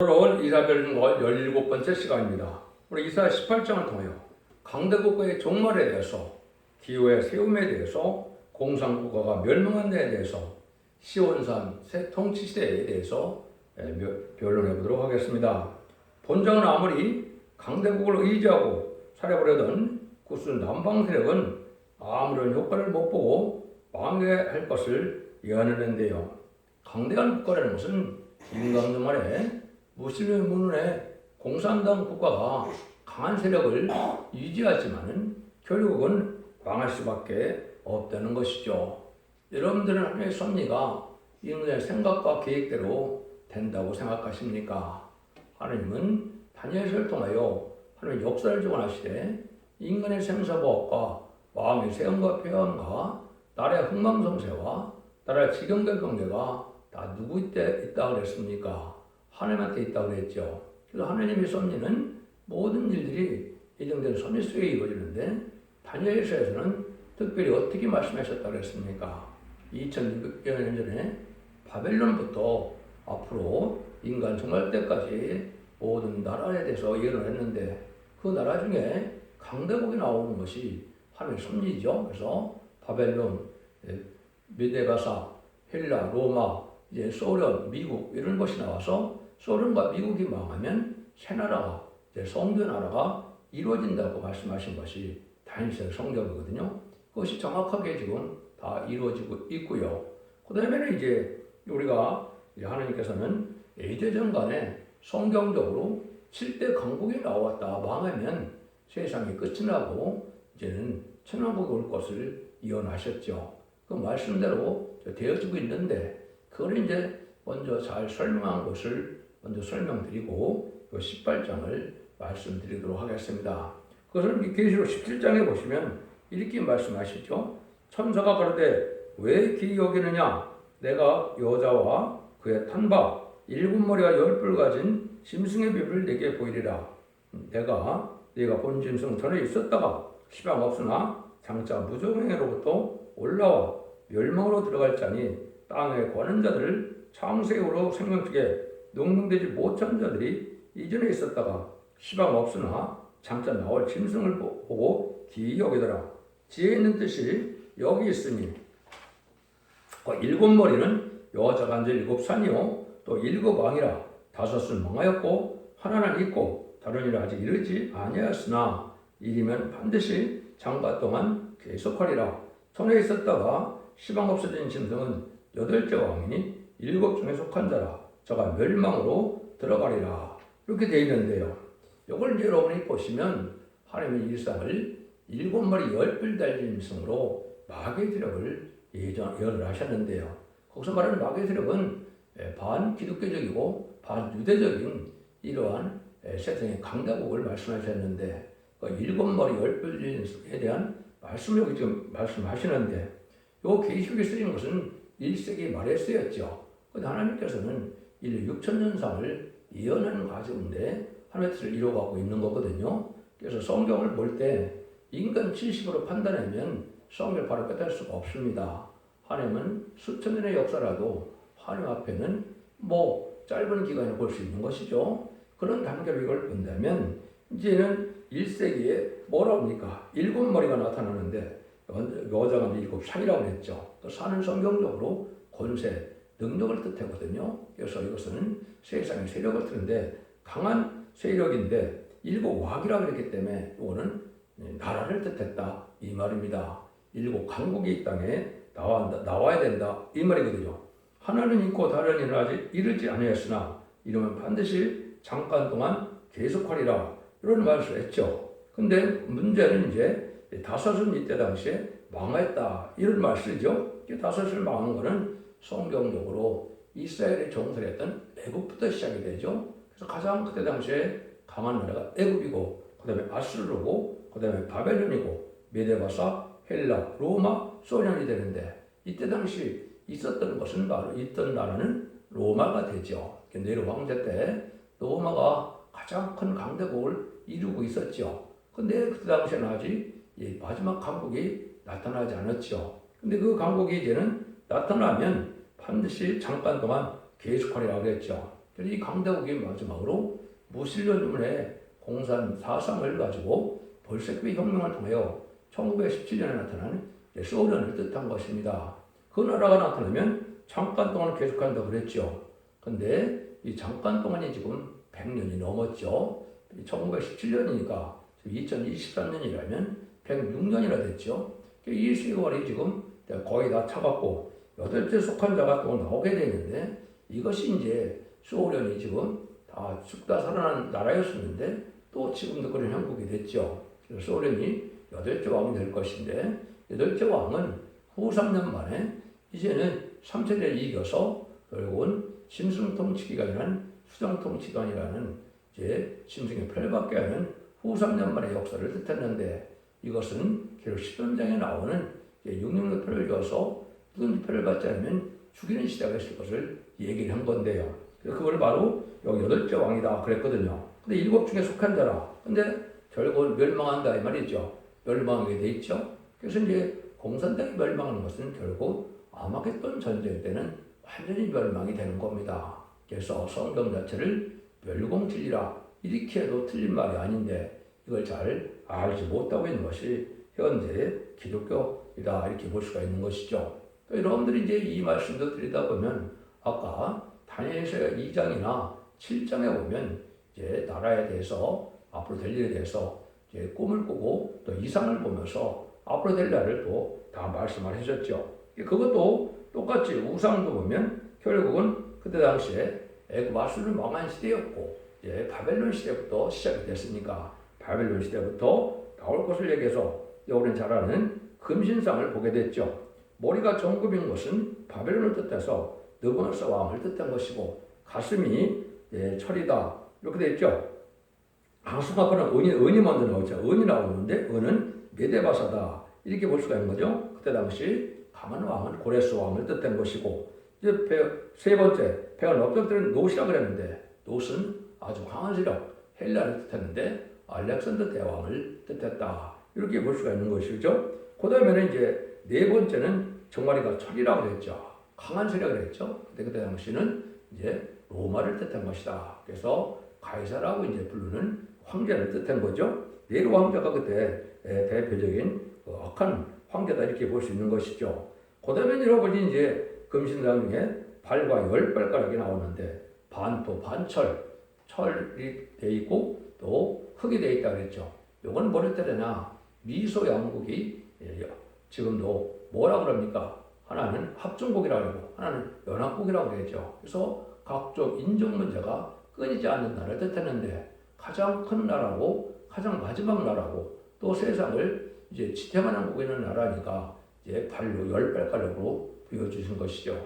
오늘 이사별과 17번째 시간입니다. 우리 이사 18장을 통하여 강대국가의 종말에 대해서 기후의 세움에 대해서 공산국가가 멸망한 데에 대해서 시온산 새 통치시대에 대해서 에, 며- 변론해 보도록 하겠습니다. 본장은 아무리 강대국을 의지하고 살아보려던 구스 남방 세력은 아무런 효과를 못 보고 망해할 것을 예언했는데요. 강대한 국가라는 것은 임강정 말에 무슬림 문헌에 공산당 국가가 강한 세력을 유지하지만은 결국은 망할 수밖에 없다는 것이죠. 여러분들은 하나님의 섭리가 인간의 생각과 계획대로 된다고 생각하십니까? 하나님은 다니엘서를 통하여 하나님의 역사를 주관하시되 인간의 생사보업과 마음의 세움과 폐함과 나라의 흥망성쇠와 나라의 지경별 경제가 다 누구 때 있다 그랬습니까? 하나님한테 있다고 그랬죠. 그래서 하나님의 섭리는 모든 일들이 예정된 섭리 속에 이루어지는데 다니엘서에서는 특별히 어떻게 말씀하셨다고 그랬습니까? 2600년 전에 바벨론부터 앞으로 인간 종말 때까지 모든 나라에 대해서 예언을 했는데 그 나라 중에 강대국이 나오는 것이 하나님의 섭리죠. 그래서 바벨론, 예, 메데바사, 헬라, 로마, 이제 소련, 미국 이런 것이 나와서 소련과 미국이 망하면 새 나라가 성교 나라가 이루어진다고 말씀하신 것이 다니엘 성경이거든요. 그것이 정확하게 지금 다 이루어지고 있고요. 그 다음에는 이제 우리가 하나님께서는 예제전간에 성경적으로 7대 강국이 나왔다 망하면 세상이 끝이 나고 이제는 천왕국이 올 것을 예언하셨죠. 그 말씀대로 되어지고 있는데 그걸 이제 먼저 잘 설명한 것을 먼저 설명드리고 그 18장을 말씀드리도록 하겠습니다. 그것을 계시록 17장에 보시면 이렇게 말씀하시죠. 천사가 그러되 왜 기이 여기느냐? 내가 여자와 그의 탄바 일곱 머리와 열뿔 가진 짐승의 비를 내게 보이리라. 내가 네가 본 짐승 전에 있었다가 시방 없으나 장차 무정행으로부터 올라와 멸망으로 들어갈 자니 땅의 권한 자들을 창세으로 생명속에 농동되지 못한 자들이 이전에 있었다가 시방 없으나 장차 나올 짐승을 보- 보고 기이 여기더라. 지혜 있는 뜻이 여기 있으니. 그 일곱 머리는 여자가 앉아 일곱 산이요. 또 일곱 왕이라 다섯은 망하였고 하나는 있고 다른 일은 아직 이르지 아니하였으나 이리면 반드시 장가 동안 계속하리라. 전에 있었다가 시방 없어진 짐승은 여덟째 왕이니 일곱 중에 속한 자라 저가 멸망으로 들어가리라. 이렇게 되어 있는데요. 이걸 여러분이 보시면 하나님의 일상을 일곱 머리 열뿔 달린 짐승으로 마귀의 예전 예언을 하셨는데요. 거기서 말하는 마귀의 세력은 예, 반 기독교적이고 반 유대적인 이러한 예, 세상의 강대국을 말씀하셨는데 그 일곱 머리 열불에 대한 말씀을 여기 지금 말씀하시는데 요 계시록에 쓰인 것은 1세기 말에 쓰였죠. 근데 하나님께서는 인류 6천 년상을 예언하는 가운데 하나님의 뜻을 이루어가고 있는 거거든요. 그래서 성경을 볼 때 인간 지식으로 판단하면 성경을 바로 깨달을 수가 없습니다. 하나님은 수천 년의 역사라도 하나님 앞에는 뭐 짧은 기간에 볼 수 있는 것이죠. 그런 단계로 이걸 본다면 이제는 1세기에 뭐라 합니까? 일곱 머리가 나타나는데 여자가 일곱 산이라고 했죠. 또 산은 성경적으로 권세, 능력을 뜻하거든요. 그래서 이것은 세상의 세력을 뜻는데 강한 세력인데 일곱 왕이라고 그랬기 때문에 이거는 나라를 뜻했다 이 말입니다. 일곱 강국이 이 땅에 나와, 나와야 된다 이 말이거든요. 하나는 있고 다른 이는 아직 이르지 아니하였으나 이러면 반드시 잠깐 동안 계속하리라 이런 말을 했죠. 근데 문제는 이제 다섯은 이때 당시에 망했다 이런 말 쓰죠. 이 다섯을 망한 거는 성경적으로 이스라엘이 정설했던 애굽부터 시작이 되죠. 그래서 가장 그때 당시에 강한 나라가 애굽이고 그다음에 아수르고 그다음에 바벨론이고 메데바사 헬라 로마 소련이 되는데 이때 당시 있었던 것은 바로 있던 나라는 로마가 되죠. 네로 황제 때 로마가 가장 큰 강대국을 이루고 있었죠. 근데 그때 당시에는 아직 이 마지막 강국이 나타나지 않았죠. 근데 그 강국이 이제는 나타나면 반드시 잠깐 동안 계속하리라고 했죠. 그래서 이 강대국이 마지막으로 무신론문의 공산 사상을 가지고 볼셰비크 혁명을 통하여 1917년에 나타난 소련을 뜻한 것입니다. 그 나라가 나타나면 잠깐 동안 계속한다고 그랬죠. 근데 이 잠깐 동안이 지금 100년이 넘었죠. 1917년이니까 2023년이라면 106년이나 됐죠. 이 세월이 지금 거의 다 차갖고 여덟째 속한 자가 또 나오게 되는데 이것이 이제 소련이 지금 다 죽다 살아난 나라였었는데 또 지금도 그런 형국이 됐죠. 그래서 소련이 여덟째 왕이 될 것인데 여덟째 왕은 후 3년 만에 이제는 삼세대를 이겨서 결국은 심승 통치기관이라는 수정 통치기관이라는 이제 심승의 표를 받게 하는 후 3년 만의 역사를 뜻했는데 이것은 결국 시편장에 나오는 666 표를 줘서 누군지 표를 받지 않으면 죽이는 시대가 있을 것을 얘기를 한 건데요. 그걸 바로 여기 여덟째 왕이다 그랬거든요. 근데 일곱 중에 속한 자라. 근데 결국은 멸망한다 이 말이죠. 멸망하게 돼 있죠. 그래서 이제 공산당이 멸망하는 것은 결국 아마겟돈 전쟁 때는 완전히 멸망이 되는 겁니다. 그래서 성경 자체를 멸공진리라 이렇게 해도 틀린 말이 아닌데 이걸 잘 알지 못하고 있는 것이 현재 기독교이다 이렇게 볼 수가 있는 것이죠. 여러분들이 이제 이 말씀도 드리다 보면 아까 다니엘서 2장이나 7장에 보면 이제 나라에 대해서 앞으로 될 일에 대해서 이제 꿈을 꾸고 또 이상을 보면서 앞으로 될 날을 또 다 말씀을 하셨죠. 그것도 똑같이 우상도 보면 결국은 그때 당시에 아수르 망한 시대였고 이제 바벨론 시대부터 시작이 됐으니까 바벨론 시대부터 나올 것을 얘기해서 우리는 잘 아는 금신상을 보게 됐죠. 머리가 정급인 것은 바벨론을 뜻해서 느부갓네살 왕을 뜻한 것이고 가슴이 예, 철이다 이렇게 되어 있죠. 항상 앞에는 은이, 은이 먼저 나오죠. 은이 나오는데 은은 메데바사다 이렇게 볼 수가 있는 거죠. 그때 당시 강한 왕은 고레스 왕을 뜻한 것이고 이제 배, 세 번째 배가 넓적들은 노시라 그랬는데 노스는 아주 강한 세력 헬라를 뜻했는데 알렉산더 대왕을 뜻했다 이렇게 볼 수가 있는 것이죠. 그 다음에는 이제 네 번째는 정마리가 철이라고 그랬죠. 강한 세력을 했죠. 근데 그때 당시는 이제 로마를 뜻한 것이다. 그래서 가이사라고 이제 부르는 황제를 뜻한 거죠. 네로 황제가 그때 대표적인 그 악한 황제다 이렇게 볼 수 있는 것이죠. 그 다음에 여러분이 이제 금신당 중에 발과 열 발가락이 나오는데 반토, 반철, 철이 돼 있고 또 흙이 돼 있다 그랬죠. 요건 뭐를 때려냐 미소 양국이 예, 지금도 뭐라 그럽니까? 하나는 합중국이라고 그러고 하나는 연합국이라고 그랬죠. 그래서 각종 인종 문제가 끊이지 않는 나라를 뜻했는데 가장 큰 나라고 가장 마지막 나라고 또 세상을 이제 지탱하는 국에 있는 나라니까 이제 발로 열 발가락으로 보여주신 것이죠.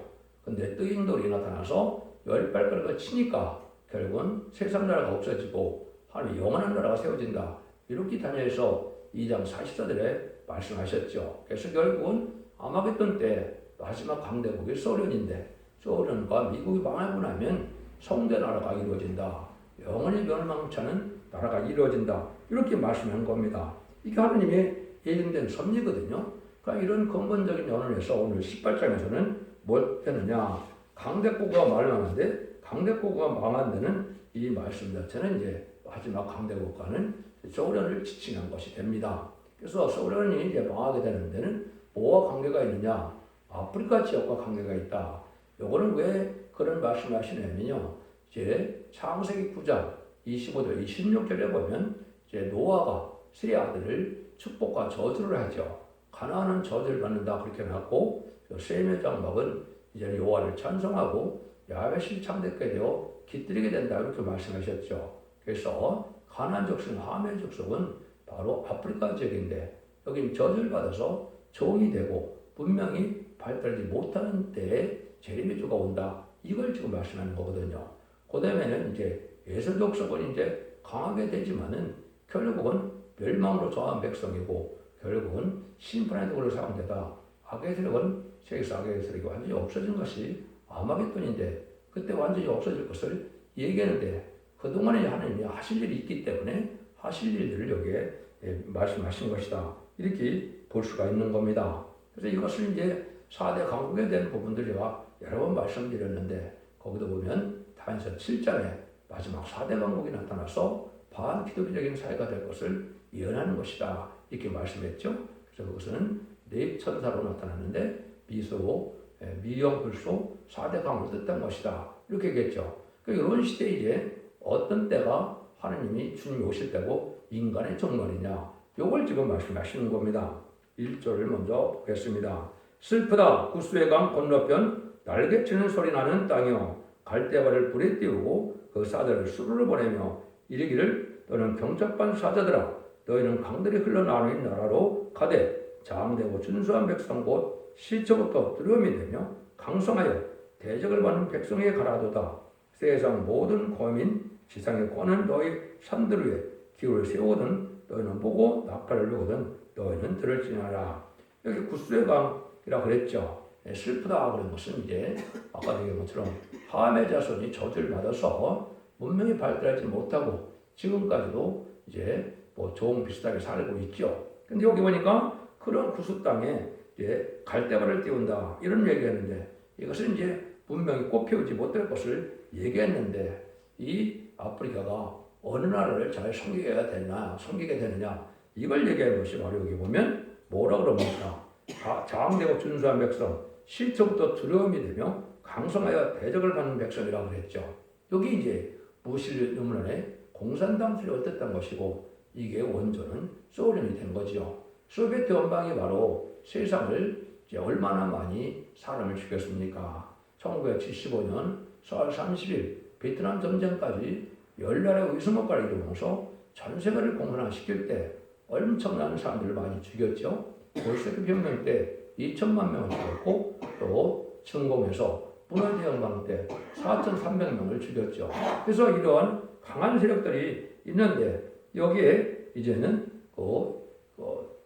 근데 뜨인 돌이 나타나서 열 발가락을 치니까 결국은 세상 나라가 없어지고 하늘 영원한 나라가 세워진다. 이렇게 다니엘서 2장 44절에 말씀하셨죠. 그래서 결국은 아마겟돈 때 마지막 강대국이 소련인데 소련과 미국이 망하고 나면 성대 나라가 이루어진다. 영원히 멸망차는 나라가 이루어진다. 이렇게 말씀한 겁니다. 이게 하느님의 예정된 섭리거든요. 그러니까 이런 근본적인 연원에서 오늘 18장에서는 뭘 했느냐. 강대국가 말하는데 강대국가 망한 데는 이 말씀 자체는 이제 마지막 강대국가는 소련을 지칭한 것이 됩니다. 그래서 소련이 이제 망하게 되는 데는 뭐와 관계가 있느냐? 아프리카 지역과 관계가 있다. 요거는 왜 그런 말씀 하시냐면요. 이제 창세기 9장 25절, 26절에 보면 이제 노아가 세 아들을 축복과 저주를 하죠. 가나안은 저주를 받는다 그렇게 해놨고 세메 장막은 이제 여호와를 찬송하고 야베실 창대게 되어 깃들이게 된다 이렇게 말씀하셨죠. 그래서 가나안 족속, 하멜 족속은 바로 아프리카 지역인데 여기 저주를 받아서 종이 되고 분명히 발달하지 못하는 때에 제리미주가 온다. 이걸 지금 말씀하는 거거든요. 그 다음에는 이제 예수 족속은 이제 강하게 되지만은 결국은 멸망으로 저한 백성이고 결국은 심판의 도구로 사용되다. 악의 세력은 세계에서 악의 세력이 완전히 없어진 것이 아마겟돈인데 그때 완전히 없어질 것을 얘기하는데 그동안에 하나님이 하실 일이 있기 때문에 하실 일들을 여기에 예, 말씀하신 것이다. 이렇게 볼 수가 있는 겁니다. 그래서 이것을 이제 4대 강국에 대한 부분들 제가 여러 번 말씀드렸는데 거기도 보면 단서 7장에 마지막 4대 강국이 나타나서 반기독교적인 사회가 될 것을 예언하는 것이다. 이렇게 말씀했죠. 그래서 그것은 네 천사로 나타났는데 미소, 예, 미영, 불소, 4대 강국을 뜻한 것이다. 이렇게 얘기했죠. 그러니까 이런 시대에 이제 어떤 때가 하나님이 주님이 오실 때고 인간의 종말이냐. 요걸 지금 말씀하시는 겁니다. 1절을 먼저 보겠습니다. 슬프다 구스의 강 건너편 날개치는 소리 나는 땅이여 갈대발을 불에 띄우고 그 사들을 수르르 보내며 이르기를 너는 경첩반 사자들아 너희는 강들이 흘러나오는 나라로 가되 장대고 준수한 백성 곧 시초부터 두려움이 되며 강성하여 대적을 받는 백성에게 가라도다 세상 모든 거민 지상에 거는 너희 산들 위에 기울을 세우거든. 너희는 보고 낙하를 누거든. 너희는 들을지니라. 여기 구스의 강이라 그랬죠. 예, 슬프다 그런 것은 이제 아까 얘기한 것처럼 함의 자손이 저주를 받아서 문명이 발달하지 못하고 지금까지도 이제 뭐종 비슷하게 살고 있죠. 근데 여기 보니까 그런 구수 땅에 이제 갈대발을 띄운다. 이런 얘기했는데 이것은 이제 문명이 꽃피우지 못할 것을 얘기했는데 이 아프리카가 어느 나라를 잘 섬기게 되나 섬기게 되느냐 이걸 얘기하는 것이 바로 여기 보면 뭐라 그럽니까? 자- 장대고 준수한 백성 실초부터 두려움이 되며 강성하여 대적을 받는 백성이라고 그랬죠. 여기 이제 무실 음란의 공산당 수를 뜻한 것이고 이게 원조는 소련이 된 거지요. 소비에트 연방이 바로 세상을 얼마나 많이 사람을 죽였습니까? 1975년 4월 30일 베트남 전쟁까지 열나라의 위성국가를 이루면서 전 세계를 공산화시킬 때 엄청난 사람들을 많이 죽였죠. 볼셰비크 혁명 때 2천만 명을 죽였고 또 침공해서 문화대혁명 때 4,300명을 죽였죠. 그래서 이러한 강한 세력들이 있는데 여기에 이제는 그, 그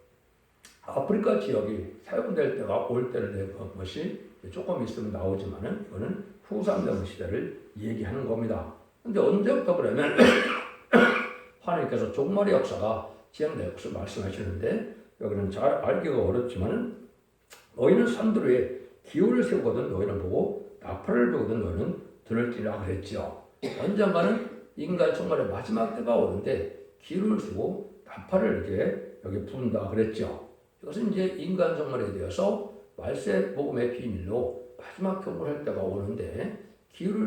아프리카 지역이 사용될 때가 올 때를 된 것이 조금 있으면 나오지만은 이거는 후삼경 시대를 얘기하는 겁니다. 근데 언제부터 그러면 하나님께서 종말의 역사가 진행될 것을 말씀하시는데 여기는 잘 알기가 어렵지만은 너희는 산들 위에 기울을 세우거든 너희는 보고 나팔을 불거든 너희는 들을지라 그랬죠. 언젠가는 인간 종말의 마지막 때가 오는데 기울을 쓰고 나팔을 이렇게 여기 부른다 그랬죠. 이것은 이제 인간 종말에 대해서 말세 복음의 비밀로 마지막 경고할 때가 오는데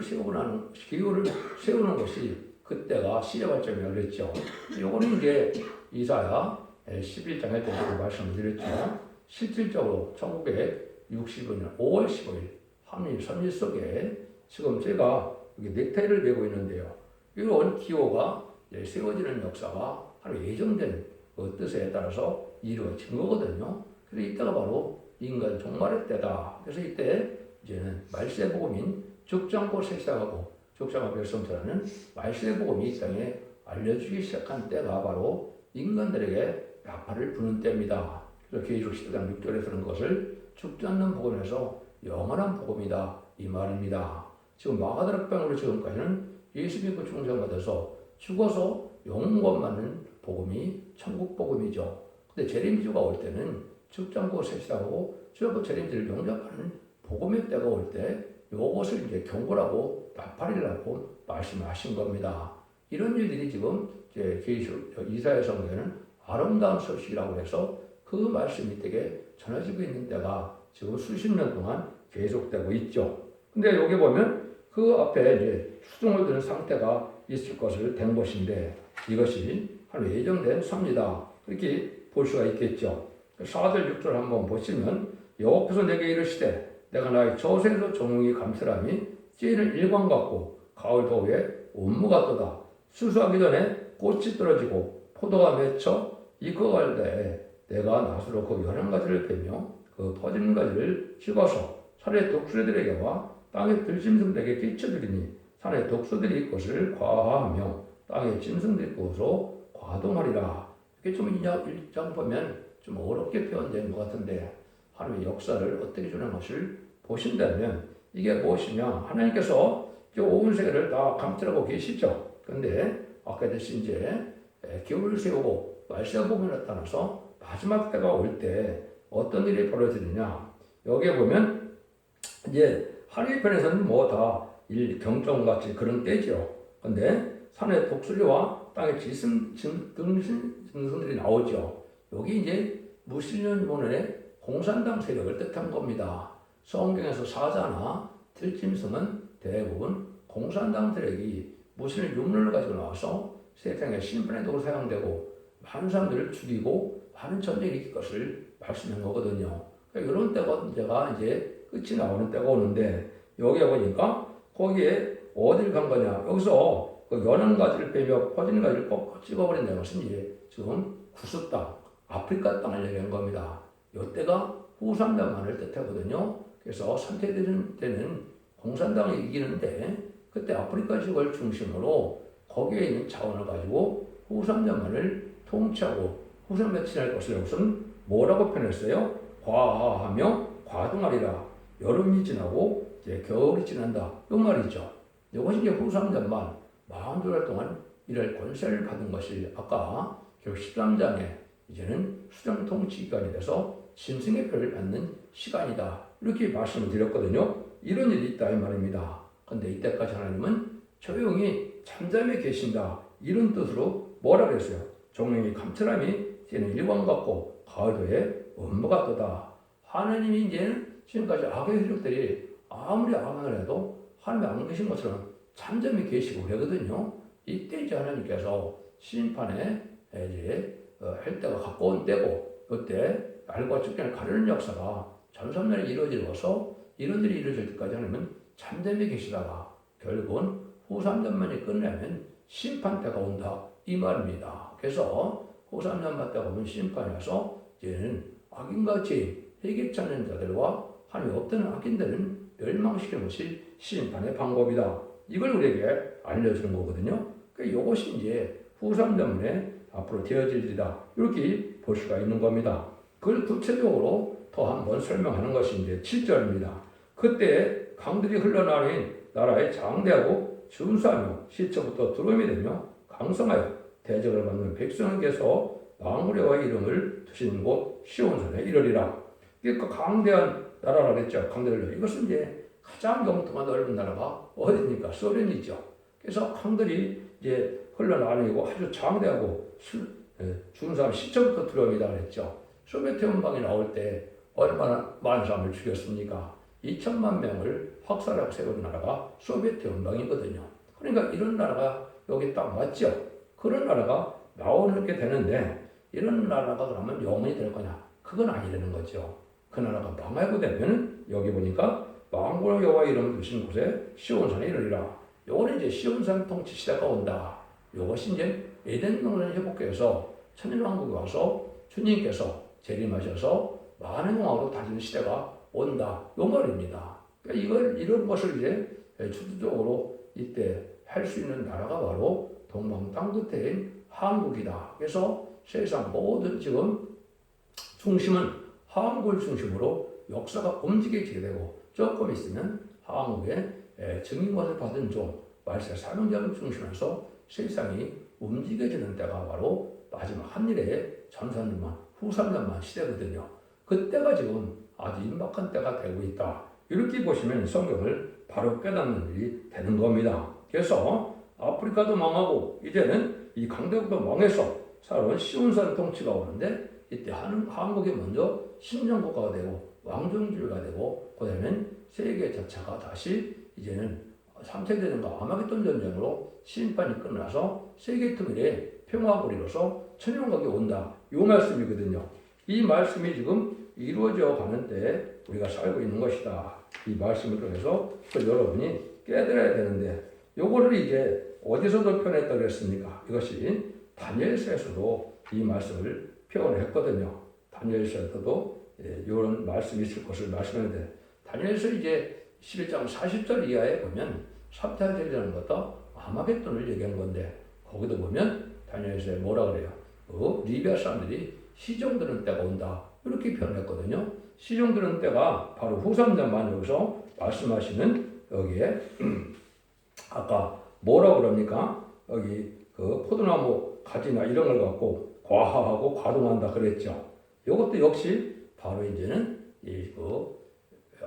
세우고 나는 기울을 세우는 것이 그때가 시대 발전이라고 그랬죠. 요거는 이제 이사야 11장에 대해서 말씀을 드렸죠. 실질적으로 1965년 5월 15일 한일 선일 속에 지금 제가 여기 넥타이를 메고 있는데요. 이런 기호가 세워지는 역사가 하루 예정된 그 뜻에 따라서 이루어진 거거든요. 그래서 이때가 바로 인간 종말의 때다. 그래서 이때 이제는 말세 복음인 죽장고 세상하고 죽장고 백성들하는 말세 복음이 이 땅에 알려주기 시작한 때가 바로 인간들에게 나팔을 부는 때입니다. 그래서 계시록 10장 6절에서는 것을 죽지 않는 복음에서 영원한 복음이다 이 말입니다. 지금 마가다락방으로 지금까지는 예수 믿고 중생 받아서 죽어서 영원 받는 복음이 천국 복음이죠. 근데 재림주가 올 때는 죽장고 세시하고 주여부 재림주를 영접하는 복음의 때가 올 때 요것을 이제 경고라고 나팔이라고 말씀하신 겁니다. 이런 일들이 지금 계시록 이사야 성경에는 아름다운 소식이라고 해서 그 말씀이 되게 전해지고 있는 때가 지금 수십 년 동안 계속되고 있죠. 근데 여기 보면 그 앞에 이제 수종을 드는 상태가 있을 것을 된 것인데 이것이 한 예정된 섭니다. 그렇게 볼 수가 있겠죠. 4절 6절 한번 보시면 여호와께서 내게 이르시되 내가 나의 저생에서 종이 감사람이 찌는 일광 같고 가을 더위에 온무 같도다. 수수하기 전에 꽃이 떨어지고 포도가 맺혀 익어갈 때에 내가 낫으로 그 연한 가지를 빼며 그 퍼지는 가지를 찍어서 산의 독수리들에게와 땅의 들짐승들에게 끼쳐드리니 산의 독수들이 그것을 과하며 땅의 짐승들이 그것으로 과동하리라. 이게 좀 일장, 일장 보면 좀 어렵게 표현된 것 같은데 하나님의 역사를 어떻게 주는 것을 보신다면 이게 무엇이냐 하나님께서 온 세계를 다 감찰하고 계시죠. 근데 아까 대신 이제 기울을 세우고 말세 복음이 나타나서 마지막 때가 올 때 어떤 일이 벌어지느냐 여기에 보면 이제 하나님 편에서는 뭐 다 일 경정같이 그런 때죠. 근데 산에 독수리와 지슴 진- 등신 짐승들이 나오죠. 여기 이제 무신론문의 공산당 세력을 뜻한 겁니다. 성경에서 사자나 들짐승은 대부분 공산당 세력이 무신의 유물을 가지고 나와서 세상의 심판의 도로 사용되고 많은 사람들을 죽이고 많은 전쟁이 일으킬 것을 말씀한 거거든요. 그러니까 이런 때가 문제가 이제 끝이 나오는 때가 오는데 여기에 보니까 거기에 어딜 간 거냐 여기서 그 연한 가지를 빼며 퍼지는 가지를 꺾어 찍어버린다는 것은 이제 지금 구스 땅 아프리카 땅을 얘기한 겁니다. 이때가 후삼당만을 뜻하거든요. 그래서 선택되는 때는 공산당이 이기는데 그때 아프리카 지역을 중심으로 거기에 있는 자원을 가지고 후삼당만을 통치하고 후삼에 친할 것을 여기서는 뭐라고 표현했어요? 과하며 과동하리라. 여름이 지나고 이제 겨울이 지난다. 이 말이죠. 이것이 이제 후삼전만 42달 동안 일할 권세를 받은 것이 아까 결국 13장에 이제는 수령 통치 기간이 돼서 짐승의 표를 받는 시간이다. 이렇게 말씀을 드렸거든요. 이런 일이 있다 이 말입니다. 근데 이때까지 하나님은 조용히 잠잠에 계신다. 이런 뜻으로 뭐라 그랬어요? 종명이 감찰함이 이제는 일광 같고 가을도에 음모 같도다. 하나님이 이제는 지금까지 악의 세력들이 아무리 악을 해도 하나님이 안 계신 것처럼 잠잠히 계시고 그러거든요. 이때 이제 하나님께서 심판에 이제 어, 할 때가 가까운 때고 그때 알과 죽기를 가르는 역사가 전선날에 이루어지고서 이런 일이 이루어질 때까지 하나님은 잠잠히 계시다가 결국은 후삼전만이 끝나면 심판 때가 온다 이 말입니다. 그래서 후삼전만 때가 오면 심판이 와서 이제는 악인과 죄인 회개 찾는 자들과 하나님 없던 악인들은 멸망시키는 것이 심판의 방법이다. 이걸 우리에게 알려주는 거거든요. 그러니까 이것이 이제 후삼 때문에 앞으로 되어질 일이다. 이렇게 볼 수가 있는 겁니다. 그걸 구체적으로 더 한번 설명하는 이제 7절입니다. 그때 강들이 흘러나오는 나라에 장대하고 준수하며 시초부터 두름이 되며 강성하여 대적을 받는 백성에게서 망우려와 이름을 두신 곳 시온산에 이르리라. 그러니까 강대한 나라라 그랬죠. 강대를 이것은 이제 가장 영토가 넓은 나라가 어디입니까? 소련이죠. 그래서 강들이 이제 흘러나오고 아주 장대하고 예, 준수한 시초부터 두려움이다 그랬죠. 소비에트 연방이 나올 때 얼마나 많은 사람을 죽였습니까? 2천만 명을 학살하고 세운 나라가 소비에트 연방이거든요. 그러니까 이런 나라가 여기 딱 맞죠. 그런 나라가 나오게 되는데 이런 나라가 그러면 영원히 될 거냐? 그건 아니라는 거죠. 그 나라가 망하고 되면 여기 보니까 망고의 여호와 이름을 두신 곳에 시온산에 이르리라. 요거는 이제 시온산 통치 시대가 온다. 요것이 이제 에덴 동산을 회복해서 천일왕국에 와서 주님께서 재림하셔서 많은 왕으로 다스리는 시대가 온다. 요 말입니다. 그러니까 이걸 이런 것을 이제 주도적으로 이때 할 수 있는 나라가 바로 동방 땅 끝에인 한국이다. 그래서 세상 모든 지금 중심은 한국을 중심으로 역사가 움직이게 되고 조금 있으면 한국의 증인권을 받은 종 말세 사명자를 중심해서 세상이 움직여지는 때가 바로 마지막 한일의 전산년만 후삼년만 시대거든요. 그때가 지금 아주 임박한 때가 되고 있다. 이렇게 보시면 성경을 바로 깨닫는 일이 되는 겁니다. 그래서 아프리카도 망하고 이제는 이 강대국도 망해서 새로운 시온산 통치가 오는데 이때 한, 한국이 먼저 신정국가가 되고 왕정주의가 되고 그다음에 세계 자체가 다시 이제는 3차 대전과 아마겟돈 전쟁으로 심판이 끝나서 세계 통일의 평화가 이루어서 천년각이 온다. 이 말씀이거든요. 이 말씀이 지금 이루어져 가는 때 우리가 살고 있는 것이다. 이 말씀을 통해서 그 여러분이 깨달아야 되는데 요거를 이제 어디서 도 표현했다 그랬습니까? 이것이 다니엘서에서도 이 말씀을 표현했거든요. 다니엘서에서도 예, 이런 말씀이 있을 것을 말씀했는데 다니엘서 이제 11장 40절 이하에 보면 사태하절이라는 것도 아마겟돈을 얘기한 건데 거기도 보면 다니엘서에 뭐라 그래요? 어, 리비아 사람들이 시종드는 때가 온다 이렇게 표현했거든요. 시종드는 때가 바로 후삼장만 여기서 말씀하시는 여기에 아까 뭐라 그럽니까? 여기 그 포도나무 가지나 이런 걸 갖고 과하하고 과동한다 그랬죠. 이것도 역시 바로 이제는 이그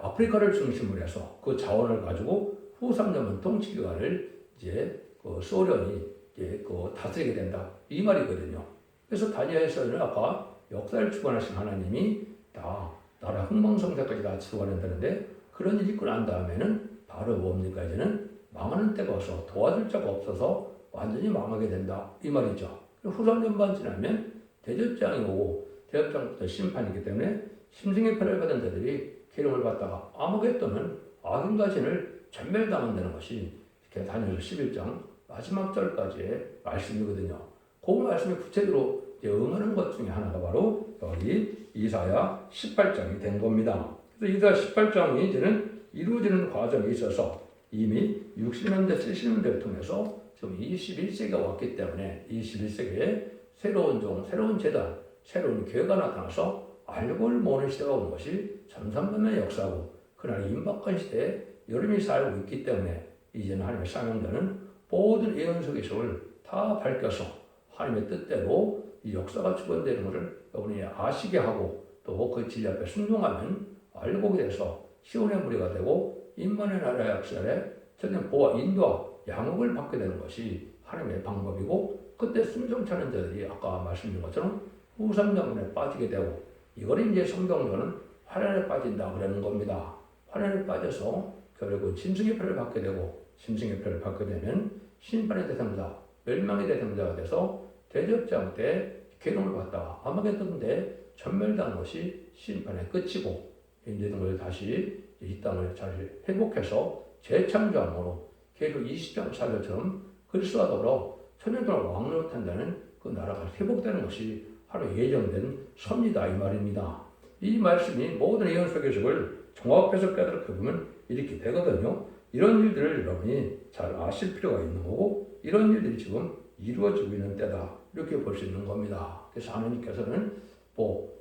아프리카를 중심으로 해서 그 자원을 가지고 후 3년은 통치 기간을 이제 그 소련이 이제 그 다스리게 된다 이 말이거든요. 그래서 다니엘서는 아까 역사를 주관하신 하나님이 다 나라 흥망성쇠까지 다 주관한다는데 그런 일이 있고 난 다음에는 바로 뭡니까 이제는 망하는 때가 와서 도와줄 자가 없어서 완전히 망하게 된다 이 말이죠. 후 3년 반 지나면 대접장이 오고 대접장부터 심판이기 때문에 심승의 표를 받은 자들이 기름을 받다가 아무개또는 악인 가신을 전멸당한다는 것이 이렇게 다니엘서 11장 마지막 절까지의 말씀이거든요. 그 말씀이 구체적으로 이제 응하는 것 중에 하나가 바로 여기 이사야 18장이 된 겁니다. 그래서 이사야 18장이 이제는 이루어지는 과정에 있어서 이미 60년대, 70년대를 통해서 지금 21세기가 왔기 때문에 21세기에 새로운 종, 새로운 재단, 새로운 교회가 나타나서 알고를 모는 시대가 온 것이 전산문의 역사고 그날 임박한 시대에 여름이 살고 있기 때문에 이제는 하나님의 사명자는 모든 예언서 기술을 다 밝혀서 하나님의 뜻대로 이 역사가 주관되는 것을 여러분이 아시게 하고 또 그 진리 앞에 순종하면 알고 돼서 시온의 무리가 되고 인만의 나라의 역사에 전혀 보아 인도와 양육을 받게 되는 것이 하나님의 방법이고 그때 순종차는 자들이 아까 말씀드린 것처럼 후삼자문에 빠지게 되고 이걸 이제 성경적으로는 환란에 빠진다 그러는 겁니다. 환란에 빠져서 결국은 짐승의 표를 받게 되고 짐승의 표를 받게 되면 심판의 대상자, 멸망의 대상자가 돼서 때 괴로움을 받다가 아마겟돈 때 전멸당한 것이 심판의 끝이고 걸 다시 이 땅을 잘 회복해서 재창조함으로 계속 20장 살려처럼 그리스도와 더불어 천년 동안 왕노릇한다는 그 나라가 회복되는 것이 하루 예정된 섭니다 이 말입니다. 이 말씀이 모든 예언 속의식을 종합해서 깨닫게 보면 이렇게 되거든요. 이런 일들을 여러분이 잘 아실 필요가 있는 거고 이런 일들이 지금 이루어지고 있는 때다 이렇게 볼 수 있는 겁니다. 그래서 하나님께서는 뭐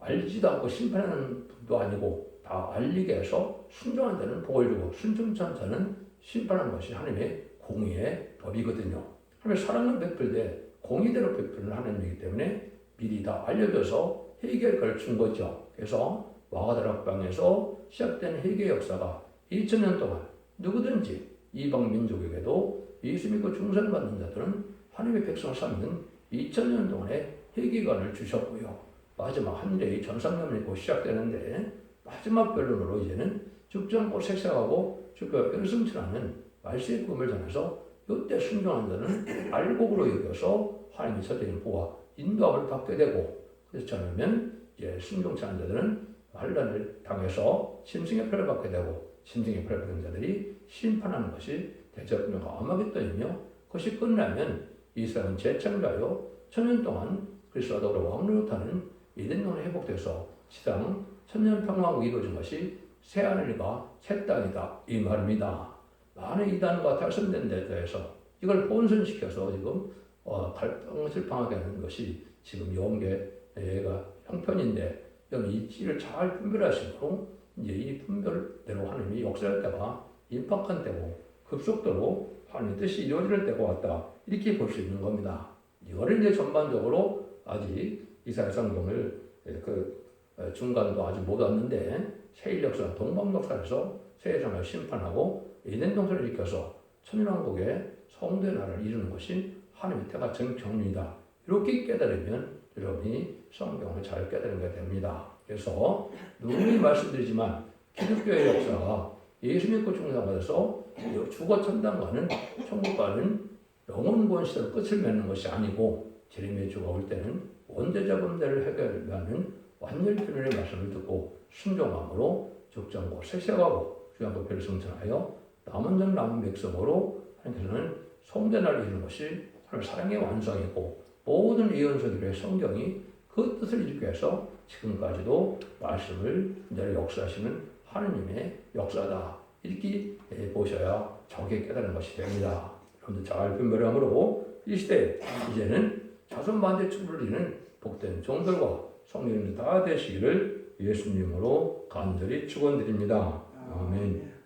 알지도 않고 심판하는 분도 아니고 다 알리게 해서 순종한 자는 복을 주고 순종치 않은 자는 심판하는 것이 하나님의 공의의 법이거든요. 하나님의 사랑을 베풀 때 공의대로 베푸는 하나님이기 때문에 미리 다 알려줘서 해결을 준 거죠. 그래서 와가다락방에서 시작된 회개 역사가 2000년 동안 누구든지 이방 민족에게도 예수 믿고 중생 받는 자들은 하나님의 백성을 삼는 2000년 동안의 회개관을 주셨고요. 마지막 한 대의 전상념이 곧 시작되는데 마지막 변론으로 이제는 죽지 않고 색색하고 죽고 뼈승천하는 말세의 꿈을 전해서 이때 순종한 자는 알곡으로 여겨서 하나님의 서대인 보아 인도함을 받게 되고 그렇지 않으면 이제 순종치 않은 자들은 환란을 당해서 심승의 표를 받게 되고 심승의 표를 받은 자들이 심판하는 것이 대접명과 아마겟돈이며 그것이 끝나면 이스라엘은 재창자여 천년 동안 그리스도와 더불어 왕노릇하는 이den동이 회복돼서 시상 천년 평화가 이루어진 것이 새 하늘과 새 땅이다. 이 말입니다. 많은 이단과 탈선된 데 대해서 이걸 혼선시켜서 지금 어, 갈등실팡하게 하는 것이 지금 영계가 형편인데 여기 이치를 잘 분별하시고 이제 이 분별대로 하나님이 역사할 때가 임박한 때고 급속도로 하나님의 뜻이 이루어질 때가 왔다 이렇게 볼 수 있는 겁니다. 이거를 이제 전반적으로 아직 이스라엘 성경을 그 중간도 아직 못 왔는데 세일 역사, 동방 역사에서 세상을 심판하고 에덴 동산을 일으켜서 천년왕국의 성대 나라를 이루는 것이 하나님의 때가 정정리다. 이렇게 깨달으면 여러분이 성경을 잘 깨달게 됩니다. 그래서 누누이 말씀드리지만 기독교의 역사가 예수 믿고 중생받아서 죽어 천당과는 천국과는 영원권 시절 끝을 맺는 것이 아니고 제림의 주가 올 때는 원죄자범대를 해결하는 완전 표현의 말씀을 듣고 순종함으로 적정고 세세하고 주양도 별을 성천하여 남은 전 남은 백성으로 하나님께서는 성전을 이루는 것이 하나님 사랑의 완성이고 모든 예언서들의 성경이 그 뜻을 이루기 위해서 지금까지도 말씀을 늘 역사하시는 하느님의 역사다. 이렇게 보셔야 저게 깨달은 것이 됩니다. 여러분들 잘 분별함으로 이 시대 이제는 자손 반대 축을 이는 복된 종들과 성령님 다 되시기를 예수님으로 간절히 축원드립니다. 아멘.